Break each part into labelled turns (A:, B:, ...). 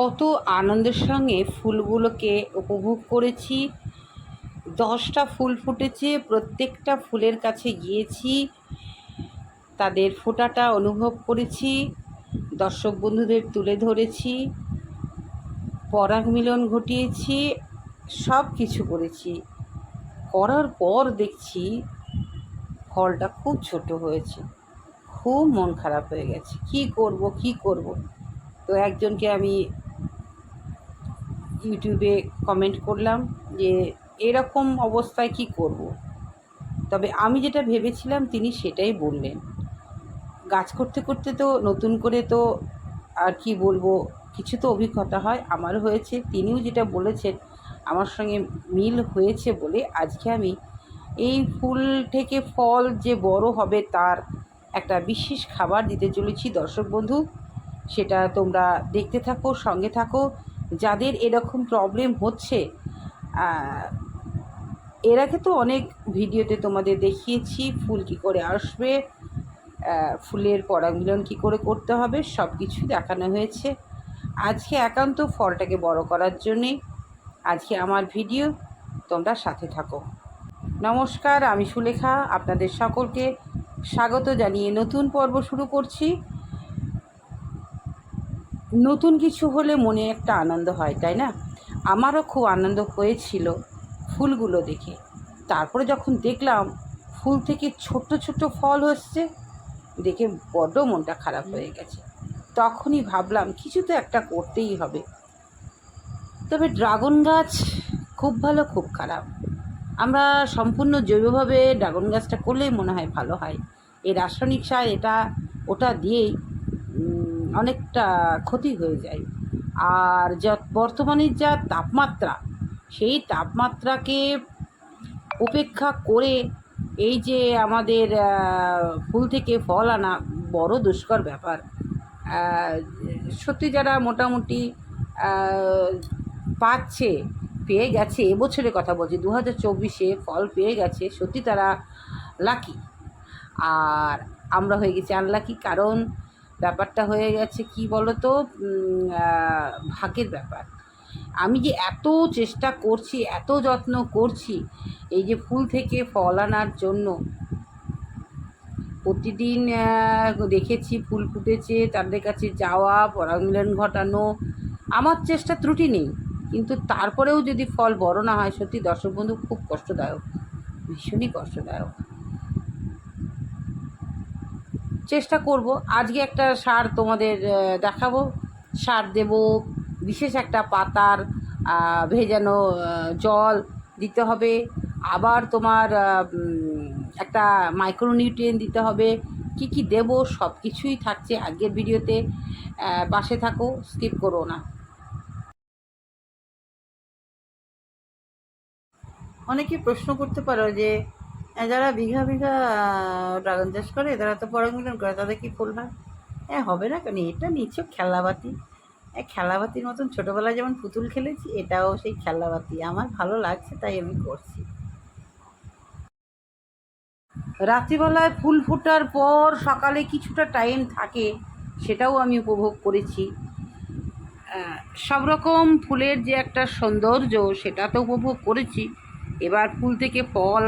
A: কত আনন্দের সঙ্গে ফুলগুলোকে উপভোগ করেছি। দশটা ফুল ফুটেছে, প্রত্যেকটা ফুলের কাছে গিয়েছি, তাদের ফোটাটা অনুভব করেছি, দর্শক বন্ধুদের তুলে ধরেছি, পরাগ মিলন ঘটিয়েছি সব কিছু করেছি। করার পর দেখছি ফলটা খুব ছোট হয়েছে, খুব মন খারাপ হয়ে গেছে। কি করব কি করব? তো একজনকে আমি ইউটিউবে কমেন্ট করলাম যে এরকম অবস্থায় কি করব। তবে আমি যেটা ভেবেছিলাম তিনি সেটাই বললেন। গাছ করতে করতে তো নতুন করে তো আর কি বলব, কিছু তো অভিজ্ঞতা হয়। আমারও হয়েছে, তিনিও যেটা বলেছেন, আমার সঙ্গে মিল হয়েছে বলে আজকে আমি এই ফুল থেকে ফল যে বড় হবে তার একটা বিশেষ খাবার দিতে চলেছি। দর্শক বন্ধু, সেটা তোমরা দেখতে থাকো, সঙ্গে থাকো। যাদের এরকম প্রবলেম হচ্ছে এর আগে তো অনেক ভিডিওতে তোমাদের দেখিয়েছি, ফুল কী করে আসবে ফুলের পরাগমিলন কী করে করতে হবে সব কিছুই দেখানো হয়েছে। আজকে একান্ত ফলটাকে বড় করার জন্যে আজকে আমার ভিডিও তোমরা সাথে থাকো। নমস্কার, আমি সুলেখা, আপনাদের সকলকে স্বাগত জানিয়ে নতুন পর্ব শুরু করছি। নতুন কিছু হলে মনে একটা আনন্দ হয়, তাই না? আমারও খুব আনন্দ হয়েছিল ফুলগুলো দেখে। তারপরে যখন দেখলাম ফুল থেকে ছোট্ট ছোট্ট ফল হচ্ছে, দেখে বড্ড মনটা খারাপ হয়ে গেছে। তখনই ভাবলাম কিছু তো একটা করতেই হবে। তবে ড্রাগন গাছ খুব ভালো, খুব খারাপ। আমরা সম্পূর্ণ জৈবভাবে ড্রাগন গাছটা করলেই মনে হয় ভালো হয়। এই রাসায়নিক সার এটা, ওটা দিয়েই অনেকটা ক্ষতি হয়ে যায়। আর যা বর্তমানের যা তাপমাত্রা, সেই তাপমাত্রাকে উপেক্ষা করে এই যে আমাদের ফুল থেকে ফল আনা বড় দুষ্কর ব্যাপার। সত্যি যারা মোটামুটি পাচ্ছে, পেয়ে গেছে এবছরে কথা বলছি দু হাজার চব্বিশে ফল পেয়ে গেছে, সত্যি তারা লাকি আর আমরা হয়ে গেছি আনলাকি কারণ ব্যাপারটা হয়ে গেছে কি বলো তো ভাগ্যের ব্যাপার। আমি যে এত চেষ্টা করছি, এত যত্ন করছি, এই যে ফুল থেকে ফল আনার জন্য। প্রতিদিন দেখেছি ফুল ফুটেছে, তাদের কাছে যাওয়া, পরাগমিলন ঘটানো। আমার চেষ্টা ত্রুটি নেই, কিন্তু তারপরেও যদি ফল বড় না হয়, সত্যি দর্শক বন্ধু, খুব কষ্টদায়ক, ভীষণই কষ্টদায়ক। চেষ্টা করব। আজকে একটা সার তোমাদের দেখাবো। সার দেব, বিশেষ একটা পাতার ভেজানো জল দিতে হবে। আবার তোমার একটা মাইক্রোনিউট্রিয়েন্ট দিতে হবে। কি কি দেব সব কিছুই থাকছে আজকের ভিডিওতে। পাশে থাকো স্কিপ করো না। অনেকে প্রশ্ন করতে পারো যে যারা বিঘা বিঘা ড্রাগন চাষ করে তারা তো পরাগমিলন করে, তাদের কি ফুল হয়? হ্যাঁ হবে না কেন? এটা নিচ্ছ খেলাবাতি। খেলাবাতির মতন ছোটোবেলায় যেমন পুতুল খেলেছি, এটাও সেই খেলাবাতি। আমার ভালো লাগছে, তাই আমি করছি। রাত্রিবেলায় ফুল ফোটার পর সকালে কিছুটা টাইম থাকে, সেটাও আমি উপভোগ করেছি। সব রকম ফুলের যে একটা সৌন্দর্য, সেটা তো উপভোগ করেছি। এবার ফুল থেকে ফল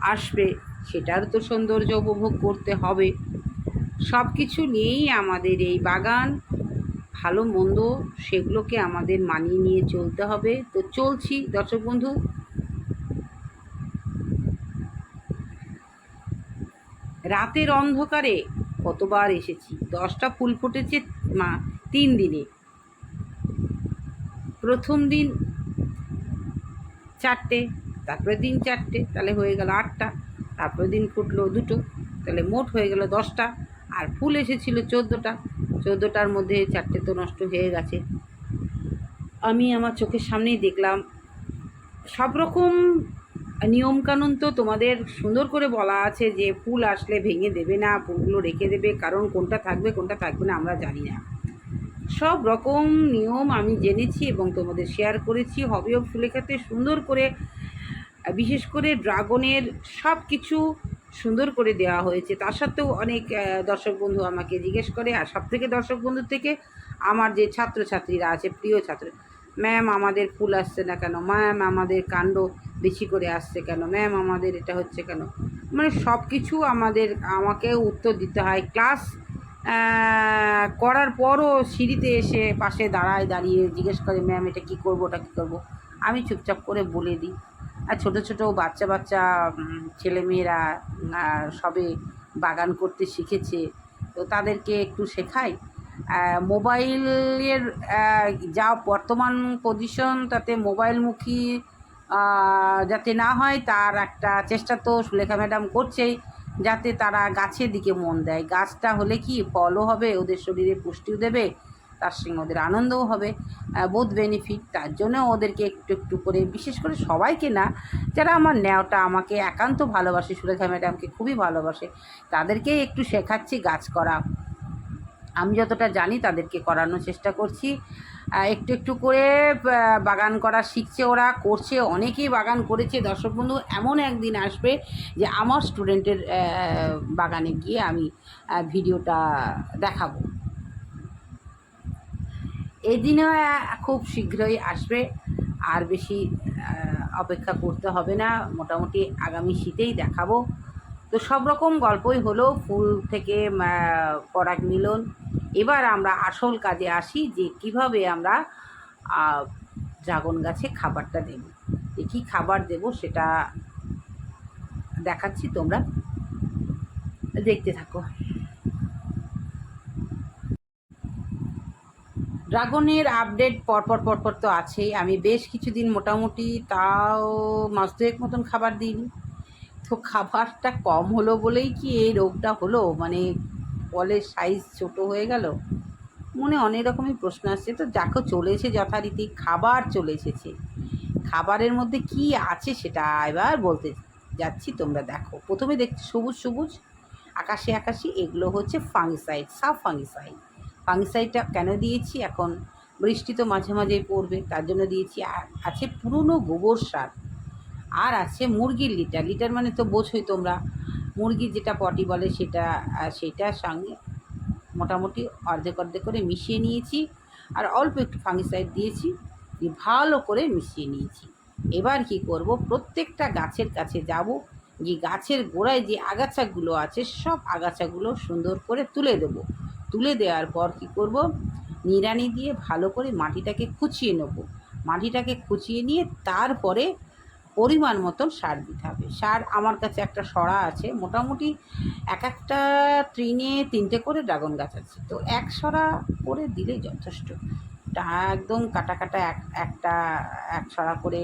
A: আসবে, সেটার তো সৌন্দর্য উপভোগ করতে হবে। সব কিছু নিয়েই আমাদের এই বাগান ভালো মন্দ সেগুলোকে আমাদের মানিয়ে নিয়ে চলতে হবে। তো চলছি, দর্শক বন্ধু। রাতের অন্ধকারে কতবার এসেছি? দশটা ফুল ফুটেছে মা, তিন দিনে। প্রথম দিন চারটে তারপরে দিন চারটে, তাহলে হয়ে গেল আটটা, তারপরে দিন ফুটলো দুটো, তাহলে মোট হয়ে গেল দশটা, আর ফুল এসেছিল চোদ্দোটা, চোদ্দোটার মধ্যে চারটে তো নষ্ট হয়ে গেছে। আমি আমার চোখের সামনেই দেখলাম, সব রকম নিয়মকানুন তো তোমাদের সুন্দর করে বলা আছে যে ফুল আসলে ভেঙে দেবে না, ফুলগুলো রেখে দেবে, কারণ কোনটা থাকবে কোনটা থাকবে না আমরা জানি না। সব রকম নিয়ম আমি জেনেছি এবং তোমাদের শেয়ার করেছি। হবিও ফুলেখাতে সুন্দর করে বিশেষ করে ড্রাগনের সব কিছু সুন্দর করে দেওয়া হয়েছে। তার সত্ত্বেও অনেক দর্শক বন্ধু আমাকে জিজ্ঞেস করে, আর সব থেকে দর্শক বন্ধু থেকে আমার যে ছাত্রছাত্রীরা আছে, প্রিয় ছাত্র, ম্যাম, আমাদের ফুল আসছে না কেন? ম্যাম, আমাদের কাণ্ড বেশি করে আসছে কেন? ম্যাম, আমাদের এটা হচ্ছে কেন? মানে সব কিছু আমাদের, আমাকে উত্তর দিতে হয়। ক্লাস করার পরও সিঁড়িতে এসে পাশে দাঁড়ায় দাঁড়িয়ে জিজ্ঞেস করে, ম্যাম, এটা কী করব? ওটা কী করব? আমি চুপচাপ করে বলে দিই। আর ছোটো ছোটো বাচ্চা বাচ্চা ছেলেমেয়েরা সবে বাগান করতে শিখেছে। তো তাদেরকে একটু শেখাই। মোবাইলের যা বর্তমান পজিশন তাতে মোবাইলমুখী যাতে না হয় তার একটা চেষ্টা তো সুলেখা ম্যাডাম করছেই, যাতে তারা গাছের দিকে মন দেয়। গাছটা হলে কি, ফলও হবে, ওদের শরীরে পুষ্টিও দেবে তার সঙ্গে ওদের আনন্দও হবে বোধ বেনিফিট তার জন্য ওদেরকে একটু একটু করে, বিশেষ করে সবাইকে না, যারা আমার ন্যাওটা আমাকে একান্ত ভালোবাসে সুলেখা ম্যাডামকে খুবই ভালোবাসে তাদেরকেই একটু শেখাচ্ছি গাছ করা। আমি যতটা জানি তাদেরকে করানোর চেষ্টা করছি। একটু একটু করে বাগান করা শিখছে ওরা, করছে, অনেকেই বাগান করেছে। দর্শক বন্ধু, এমন একদিন আসবে যে আমার স্টুডেন্টের বাগানে গিয়ে আমি ভিডিওটা দেখাবো। এই দিনও খুব শীঘ্রই আসবে। আর বেশি অপেক্ষা করতে হবে না। মোটামুটি আগামী শীতেই দেখাবো। তো সব রকম গল্পই হলো। ফুল থেকে পরাগ মিলন। এবার আমরা আসল কাজে আসি যে কীভাবে আমরা ড্রাগন গাছে খাবারটা দেব। যে কী খাবার দেব সেটা দেখাচ্ছি। তোমরা দেখতে থাকো। ড্রাগনের আপডেট পরপর পরপর তো আছেই। আমি বেশ কিছুদিন মোটামুটি তাও মাস দুয়েক মতন খাবার দিইনি। তো খাবারটা কম হলো বলেই কি এই রোগটা হলো? মানে ফলের সাইজ ছোট হয়ে গেল? মনে অনেক রকমই প্রশ্ন আসছে। তো যাকে চলে এসে যথারীতি, খাবার চলে এসেছে খাবারের মধ্যে কি আছে সেটা এবার বলতে যাচ্ছি, তোমরা দেখো। প্রথমে দেখছি সবুজ সবুজ, আকাশে আকাশি, এগুলো হচ্ছে ফাঙ্গিসাইড সাব ফাঙ্গিসাইড ফাঙ্গিসাইডটা কেন দিয়েছি? এখন বৃষ্টি তো মাঝে মাঝেই পড়বে, তার জন্য দিয়েছি। আর আছে পুরনো গোবর সার, আর আছে মুরগির লিটার। লিটার মানে তো বোঝোই তোমরা। মুরগির যেটা পটি বলে সেটা সেটার সঙ্গে মোটামুটি অর্ধেক অর্ধেক করে মিশিয়ে নিয়েছি। আর অল্প একটু ফাঙ্গিসাইড দিয়েছি, দিয়ে ভালো করে মিশিয়ে নিয়েছি। এবার কি করব? প্রত্যেকটা গাছের কাছে যাব, গিয়ে গাছের গোড়ায় যে আগাছাগুলো আছে, সব আগাছাগুলো সুন্দর করে তুলে দেবো। তুলে দেওয়ার পর কি করব? নিড়ানি দিয়ে ভালো করে মাটিটাকে খুঁচিয়ে নেব। মাটিটাকে খুঁচিয়ে নিয়ে তারপরে পরিমাণ মতন সার দিতে হবে। সার আমার কাছে একটা সরা আছে, মোটামুটি এক একটা ট্রিনে তিনটে করে ড্রাগন গাছ আছে। তো এক সরা করে দিলে যথেষ্ট। একদম কাটা কাটা এক, একটা, এক সরা করে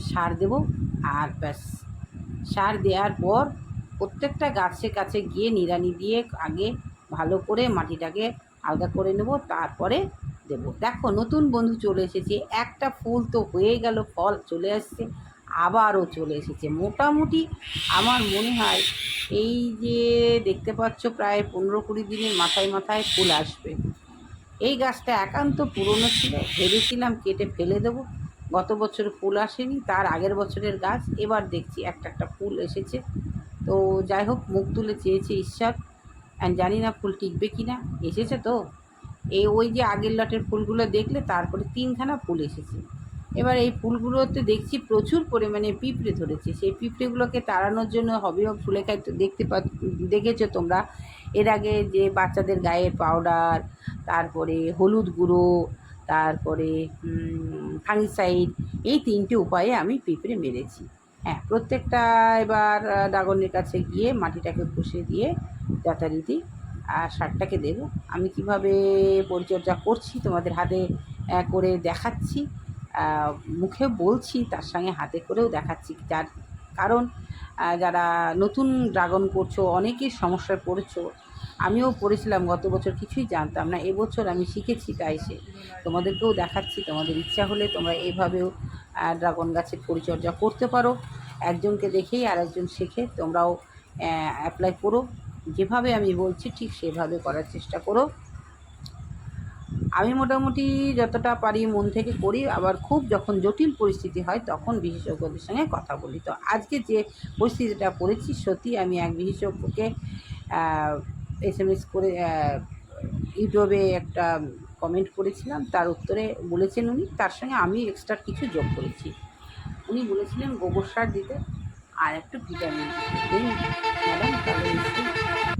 A: সার দেব আর ব্যাস। সার দেওয়ার পর প্রত্যেকটা গাছের কাছে গিয়ে নিড়ানি দিয়ে আগে ভালো করে মাটিটাকে আলগা করে নেব, তারপরে দেবো। দেখো, নতুন বন্ধু চলে এসেছে। একটা ফুল তো হয়ে গেল, ফল চলে আসছে, আবারও চলে এসেছে। মোটামুটি আমার মনে হয় এই যে দেখতে পাচ্ছ, প্রায় পনেরো কুড়ি দিনের মাথায় মাথায় ফুল আসবে। এই গাছটা একান্ত পুরনো ছিল, ভেবেছিলাম কেটে ফেলে দেবো। গত বছর ফুল আসেনি, তার আগের বছরের গাছ, এবার দেখছি একটা একটা ফুল এসেছে। তো যাই হোক মুখ তুলে চেয়েছে ঈশ্বর। অ্যান্ড জানি না ফুল টিকবে কি না। এসেছে তো। এই ওই যে আগের লটের ফুলগুলো দেখলে তারপরে তিনখানা ফুল এসেছে। এবার এই ফুলগুলোতে দেখছি প্রচুর পরিমাণে পিঁপড়ে ধরেছে। সেই পিঁপড়েগুলোকে তাড়ানোর জন্য হবি হব সুলেখায় তো দেখতে পা, দেখেছ তোমরা? এর আগে যে বাচ্চাদের গায়ের পাউডার তারপরে হলুদ গুঁড়ো, তারপরে ফাঙ্গিসাইড এই তিনটে উপায়ে আমি পিঁপড়ে মেরেছি। হ্যাঁ প্রত্যেকটা এবার আহ, ড্রাগনের কাছে গিয়ে মাটিটাকে ঘষে দিয়ে যথারীতি আর সারটাকে দেব। আমি কীভাবে পরিচর্যা করছি তোমাদের হাতে করে দেখাচ্ছি মুখে বলছি তার সঙ্গে হাতে করেও দেখাচ্ছি যার কারণ যারা নতুন ড্রাগন করছ অনেকেই সমস্যায় পড়েছো আমিও পড়েছিলাম গত বছর কিছুই জানতাম না। এবছর আমি শিখেছি তাই সে। তোমাদেরকেও দেখাচ্ছি তোমাদের ইচ্ছা হলে তোমরা এইভাবেও আহ, ড্রাগন গাছের পরিচর্যা করতে পারো। একজনকে দেখেই আর একজন শেখে, তোমরাও অ্যাপ্লাই করো। যেভাবে আমি বলছি ঠিক সেভাবে করার চেষ্টা করো। আমি মোটামুটি যতটা পারি মন থেকে করি, আবার খুব যখন জটিল পরিস্থিতি হয় তখন বিশেষজ্ঞদের সঙ্গে কথা বলি। তো আজকে যে পরিস্থিতিটা পড়েছি, সত্যি আমি এক বিশেষজ্ঞকে এস এম এস করে ইউটিউবে একটা কমেন্ট করেছিলাম, তার উত্তরে বলেছেন উনি, তার সঙ্গে আমি এক্সট্রা কিছু যোগ করেছি। উনি বলেছিলেন গোবর সার দিতে আর একটু ভিটামিন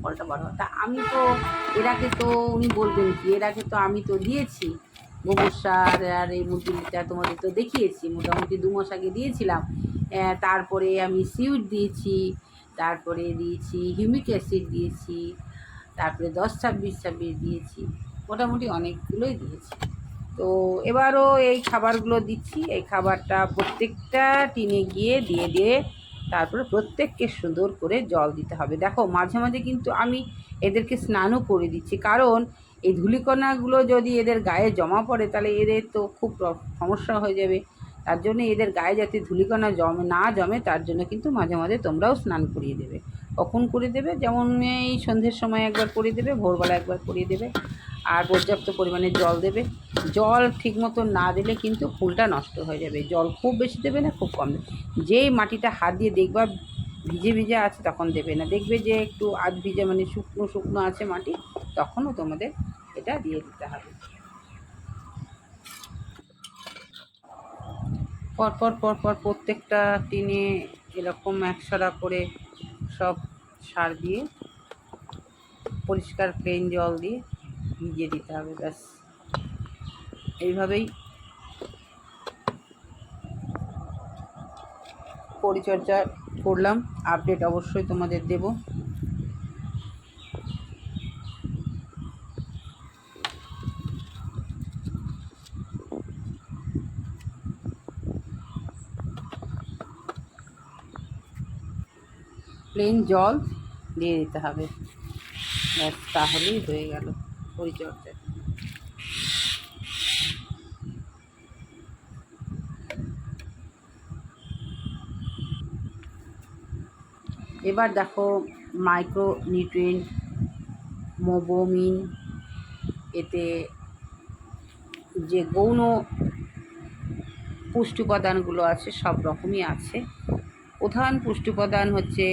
A: ফলটা বড় তা আমি তো, এর আগে তো উনি বলবেন কি, এর আগে তো আমি তো দিয়েছি গোবর সার আর এই মুরগিটা তোমাদের তো দেখিয়েছি, মোটামুটি দু মাস আগে দিয়েছিলাম। তারপরে আমি সিউড দিয়েছি, তারপরে দিয়েছি হিউমিক অ্যাসিড দিয়েছি, তারপরে দশ ছাব্বিশ ছাব্বিশ দিয়েছি। মোটামুটি অনেকগুলোই দিয়েছি। তো এবারও এই খাবারগুলো দিচ্ছি। এই খাবারটা প্রত্যেকটা টিনে গিয়ে দিয়ে দিয়ে তারপরে প্রত্যেককে সুন্দর করে জল দিতে হবে। দেখো, মাঝে মাঝে কিন্তু আমি এদেরকে স্নানও করে দিচ্ছি। কারণ এই ধূলিকণাগুলো যদি এদের গায়ে জমা পড়ে, তাহলে এদের তো খুব সমস্যা হয়ে যাবে। তার জন্য এদের গায়ে যাতে ধুলিকণা জমে না জমে, তার জন্য কিন্তু মাঝে মাঝে তোমরাও স্নান করিয়ে দেবে। কখন করে দেবে? যেমন এই সন্ধ্যের সময় একবার করিয়ে দেবে, ভোরবেলা একবার করিয়ে দেবে। আর পর্যাপ্ত পরিমাণে জল দেবে। জল ঠিক মতো না দিলে কিন্তু ফুলটা নষ্ট হয়ে যাবে। জল খুব বেশি দেবে না, খুব কম দেবে। যেই মাটিটা হাত দিয়ে দেখবা ভিজে ভিজে আছে তখন দেবে না। দেখবে যে একটু আধ ভিজে মানে শুকনো শুকনো আছে মাটি, তখনও তোমাদের এটা দিয়ে দিতে হবে। পরপর পরপর প্রত্যেকটা টিনে এরকম একসরা করে সব সার দিয়ে পরিষ্কার প্লেন জল দিয়ে ভিজিয়ে দিতে হবে, ব্যাস। এইভাবেই পরিচর্যা করলাম। আপডেট অবশ্যই তোমাদের দেব। প্লেন জল দিয়ে দিতে হবে। ব্যাস, তাহলেই হয়ে গেল। পরিচর্যা। এবার দেখো মাইক্রো নিউট্রিয়েন্ট মোবোমিন, এতে যে গৌণ পুষ্টি উপাদানগুলো আছে, সব রকমই আছে। প্রধান পুষ্টি উপাদান হচ্ছে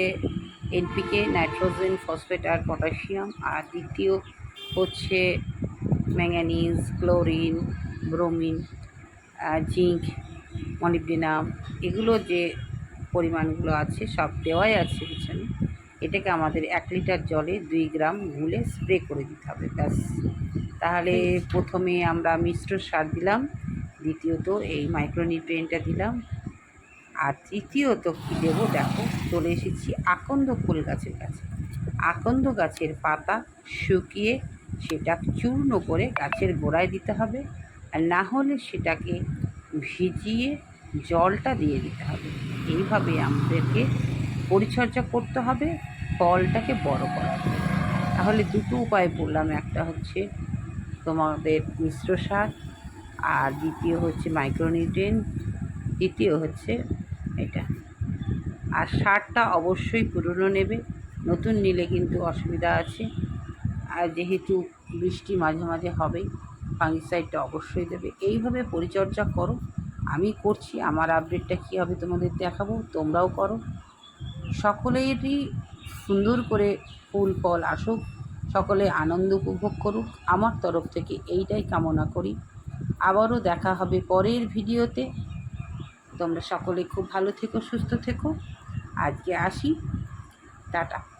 A: এনপিকে, নাইট্রোজেন, ফসফেট আর পটাশিয়াম। আর দ্বিতীয় হচ্ছে manganese chlorine bromine zinc molybdenum এগুলো যে পরিমাণগুলো আছে সব দেওয়াই আছে পিছনে। এটাকে আমাদের এক লিটার জলে দুই গ্রাম গুলে স্প্রে করে দিতে হবে ব্যাস। তাহলে প্রথমে আমরা মিশ্র সার দিলাম দ্বিতীয়ত এই মাইক্রোনিউট্রিয়েন্টটা দিলাম আর তৃতীয়ত কী দেবো দেখো চলে এসেছি আকন্দ ফুল গাছের কাছে। আকন্দ গাছের পাতা শুকিয়ে সেটা চূর্ণ করে গাছের গোড়ায় দিতে হবে আর না হলে সেটাকে ভিজিয়ে জলটা দিয়ে দিতে হবে। এইভাবে আমাদেরকে পরিচর্যা করতে হবে, ফলটাকে বড় করা তাহলে দুটো উপায় বললাম, একটা হচ্ছে তোমাদের মিশ্র সার আর দ্বিতীয় হচ্ছে মাইক্রোনিউট্রিয়েন্ট তৃতীয় হচ্ছে এটা। আর সারটা অবশ্যই পুরনো নেবে, নতুন নিলে কিন্তু অসুবিধা আছে। আর যেহেতু বৃষ্টি মাঝে মাঝে হবেই ফাঙ্গিসাইডটা অবশ্যই দেবে। এইভাবে পরিচর্যা করো। আমি করছি, আমার আপডেটটা কী হবে তোমাদের দেখাবো, তোমরাও করো। সকলেরই সুন্দর করে ফুল, ফল আসুক, সকলে আনন্দ উপভোগ করুক। আমার তরফ থেকে এইটাই কামনা করি। আবারও দেখা হবে পরের ভিডিওতে। তোমরা সকলে খুব ভালো থেকো, সুস্থ থেকো। আজকে আসি। টাটা।